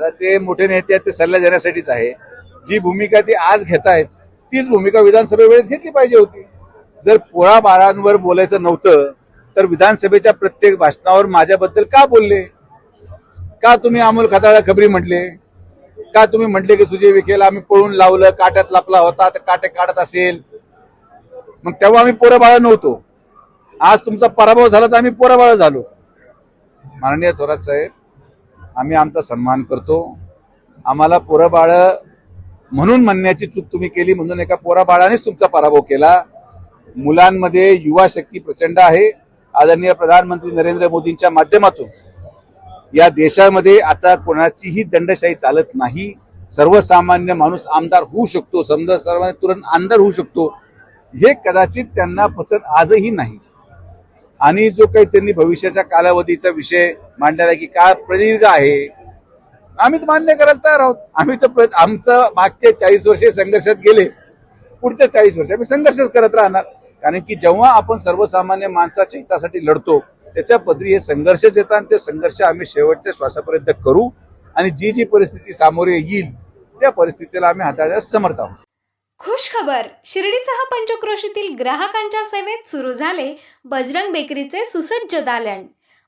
आता ते मोठे नेते आहेत ते सल्ला देण्यासाठीच आहे. जी भूमिका ती आज घेत आहेत तीच भूमिका विधानसभे वेळेस घेतली पाहिजे होती. जर पोळा बाळांवर बोलायचं नव्हतं तर विधानसभेच्या प्रत्येक भाषणावर माझ्याबद्दल का बोलले? का तुम्ही अमोल खताळा खबरी म्हटले? का तुम्ही म्हटले की सुजय विखेला आम्ही पळून लावलं काट्यात लपला होता तर काटे काढत असेल? मग तेव्हा आम्ही पोरं बाळ नव्हतो. आज तुमचा पराभव झाला तर आम्ही पोरं बाळ झालो. माननीय थोरात साहेब आम्ही आमचा सन्मान करतो. आम्हाला पोरंबाळं म्हणून म्हणण्याची चूक तुम्ही केली म्हणून एका पोराबाळानेच तुमचा पराभव केला. मुलांमध्ये युवा शक्ती प्रचंड आहे. आदरणीय प्रधानमंत्री नरेंद्र मोदींच्या माध्यमातून या देशामध्ये आता कोणाचीही दंडशाही चालत नाही. सर्वसामान्य माणूस आमदार होऊ शकतो. समजा सर्वांनी तुरंत आमदार होऊ शकतो. हे कदाचित त्यांना पचत आजही नाही. आणि जो काही त्यांनी भविष्याच्या कालावधीचा विषय मांडण्याला की काळ प्रदीर्घ आहे. आम्ही तर मान्य करायला तयार आहोत. आम्ही तर प्र- आमचं मागचे चाळीस वर्षे संघर्षात गेले. पुढच्या चाळीस वर्ष आम्ही संघर्षच करत राहणार. कारण की जेव्हा आपण सर्वसामान्य माणसाच्या हितासाठी लढतो त्याच्या पदरी हे संघर्षच येतात आणि ते संघर्ष आम्ही शेवटच्या श्वासापर्यंत करू आणि जी जी परिस्थिती सामोरे येईल त्या परिस्थितीला आम्ही हाताळण्यास समर्थ आहोत. खुश खबर. शिर्डीसह पंचक्रोशीतील ग्राहकांच्या सेवेत सुरू झाले बजरंग बेकरीचे सुसज्ज दालन.